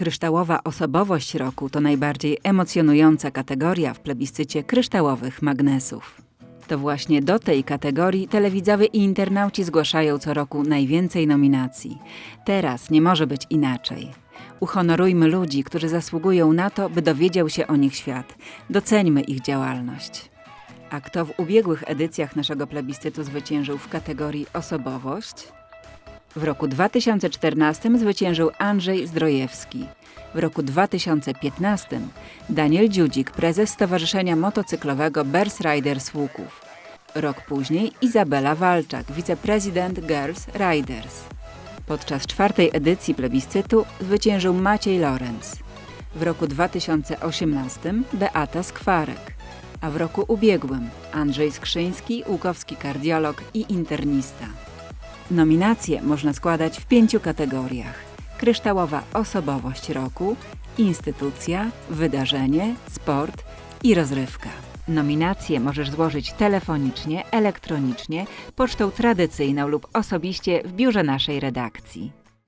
Kryształowa osobowość roku to najbardziej emocjonująca kategoria w plebiscycie kryształowych magnesów. To właśnie do tej kategorii telewidzowie i internauci zgłaszają co roku najwięcej nominacji. Teraz nie może być inaczej. Uhonorujmy ludzi, którzy zasługują na to, by dowiedział się o nich świat. Doceńmy ich działalność. A kto w ubiegłych edycjach naszego plebiscytu zwyciężył w kategorii osobowość? W roku 2014 zwyciężył Andrzej Zdrojewski. W roku 2015 Daniel Dziudzik, prezes Stowarzyszenia Motocyklowego Bers Riders Łuków. Rok później Izabela Walczak, wiceprezydent Girls Riders. Podczas czwartej edycji plebiscytu zwyciężył Maciej Lorenz. W roku 2018 Beata Skwarek, a w roku ubiegłym Andrzej Skrzyński, łukowski kardiolog i internista. Nominacje można składać w pięciu kategoriach: kryształowa osobowość roku, instytucja, wydarzenie, sport i rozrywka. Nominacje możesz złożyć telefonicznie, elektronicznie, pocztą tradycyjną lub osobiście w biurze naszej redakcji.